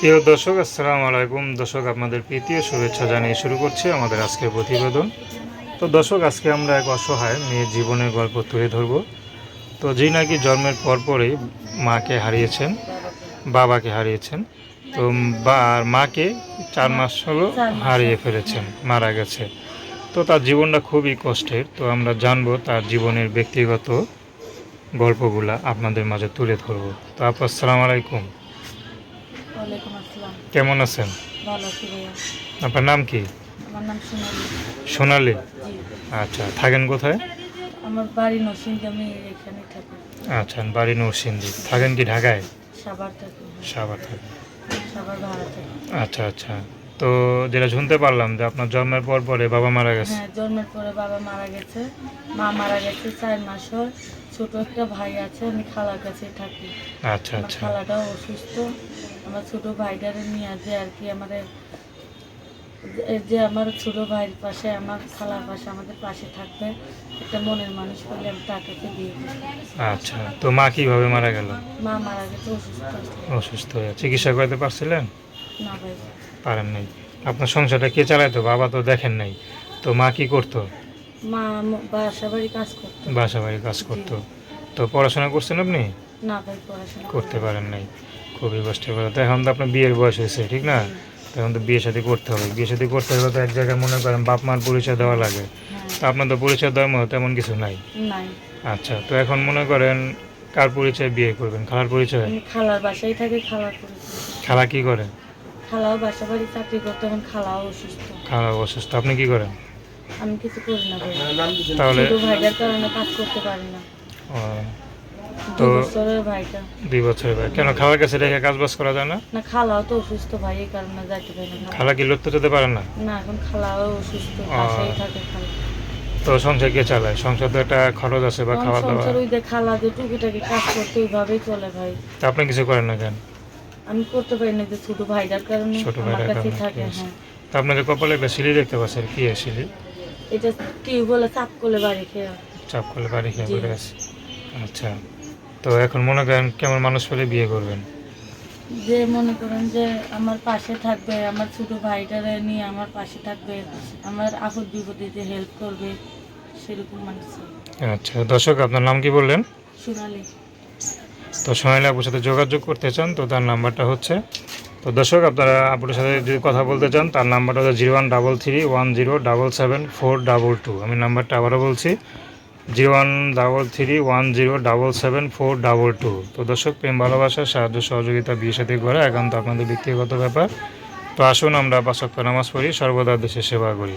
প্রিয় দর্শক, আসসালামু আলাইকুম। দর্শক, আপনাদের প্রীতীয় শুভেচ্ছা জানিয়ে শুরু করছি আমাদের আজকের প্রতিবেদন। তো দর্শক, আজকে আমরা এক অসহায় মেয়ের জীবনের গল্প তুলে ধরব। তো যিনি নাকি জন্মের পরপরই মাকে হারিয়েছেন, বাবাকে হারিয়েছেন, তো বা আর মাকে চার মাস হলো হারিয়ে ফেলেছেন, মারা গেছে। তো তার জীবনটা খুবই কষ্টের। তো আমরা জানব তার জীবনের ব্যক্তিগত গল্পগুলা আপনাদের মাঝে তুলে ধরবো। তো আপু, আসসালামু আলাইকুম। ওয়ালাইকুম আসসালাম। কেমন আছেন? ভালো আছি ভাইয়া। আপনার নাম কি? আমার নাম সোনালি। সোনালি? আচ্ছা থাকেন কোথায়? আমার বাড়ি নরসিংদী আমি এখানে থাকি। আচ্ছা বাড়ি নরসিংদী। থাকেন কি ঢাকায়? থাকি। থাকেন। ভাড়া থাকি। আচ্ছা আচ্ছা। তো যেটা শুনতে পারলাম যে আপনার জন্মের পর পরে বাবা মারা গেছে। হ্যাঁ জন্মের পরে বাবা মারা গেছে। মা মারা গেছে চার মাস ছোট একটা ভাই আছে আমি খালার কাছে থাকি। আচ্ছা আচ্ছা। খালাটাও অসুস্থ। আমার ছোট ভাইটারে নিয়ে যে আর কি আমাদের যে- যে আমার ছোট ভাইয়ের পাশে আমার খালার পাশে আমাদের পাশে থাকবে একটা মনের মানুষ পেলে আমি তাকে বিয়ে করব আচ্ছা তো মা কীভাবে মারা গেল? মা মারা গেছে অসুস্থ অসুস্থ হয়ে চিকিৎসা করতে পারছিলেন? না ভাই। পারেন নাই। আপনার সংসারটা কে চালাইতো? বাবা তো দেখেন নাই। তো মা কি করতো? মা ম- বাসা বাড়ি কাজ করতো। বাসা বাড়ি কাজ করতো। তো পড়াশোনা করছেন আপনি? না ভাই পড়াশোনা করতে পারেন নাই। খুবই কষ্টের কথা তো এখন তো আপনার বিয়ের বয়স হয়েছে ঠিক না? তো এখন তো বিয়ে শাদী করতে হবে। বিয়ে শাদী করতে হলে তো এক জায়গায় মনে করেন বাপ মার পরিচয় দেওয়া লাগে। তো হ্যাঁ আপনার তো পরিচয় দেওয়ার মতো তেমন কিছু নাই। নাই। আচ্ছা তো এখন মনে করেন কার পরিচয় বিয়ে করবেন? খালার পরিচয়? আমি খালার বাসায় থাকি খালার পরিচয়। খালা কি করে? খালাও বাসা বাড়ি চাকরি করতো এখন খালাও অসুস্থ। খালা অসুস্থ। আপনি কি করেন? আমি কিছু করি না তাহলে ছোট ভাইটার কারণে কাজ করতে পারি না। তো- দুই বছরের ভাই কেন খালার কাছে রেখে কাজ বাজ করা যায় না? না খালাও তো অসুস্থ ভাই এই কারণে যাইতে পারি না। খালা কি লড়তে যেতে পারেন না? না এখন খালাও অসুস্থ। বাসায় থাকে খালা। তো সংসার কে চালায়? সংসার তো একটা খরচ আছে বা খাওয়া দাওয়া। সংসার ওই যে খালা যে টুকিটাকি কাজ করতে ওইভাবেই চলে ভাই। তা আপনি কিছু করেন না কেন? আমি করতে পারি না যে ছোট ভাইটার কারণে ছোট ভাইটার কাছে থাকে। হ্যাঁ। তা আপনাদের কপালে বেশিলি দেখতে পাচ্ছেন কি আছে সিঁড়ি? এটা টিউবওয়েলে চাপ করলে বাড়ি খেয়ে। চাপ করলে বাড়ি খেয়ে। পড়ে আছে আচ্ছা। তো এখন মনে করেন কেমন মানুষ পেলে বিয়ে করবেন? যে মনে করেন যে আমার পাশে থাকবে আমার ছোট ভাইটারে নিয়ে আমার পাশে থাকবে আমার আপদ বিপদে হেল্প করবে সেরকম মানুষ আচ্ছা দর্শক আপনার নাম কি বললেন? সোনালি। তো সোনালি আপুর সাথে যোগাযোগ করতে চান তো তার নাম্বারটা হচ্ছে তো দর্শক আপনারা আপুর সাথে যদি কথা বলতে চান তার নাম্বারটা হচ্ছে zero one double three one zero double seven four double two. আমি নাম্বারটা আবারও বলছি zero one double three one zero double seven four double two. তো দর্শক, প্রেম, ভালোবাসা, সাহায্য, সহযোগিতা, বিয়ে সাথে করা একান্ত আপনাদের ব্যক্তিগত ব্যাপার। তো আসুন আমরা বাসক্ত নামাজ পড়ি, সর্বদা দেশের সেবা করি।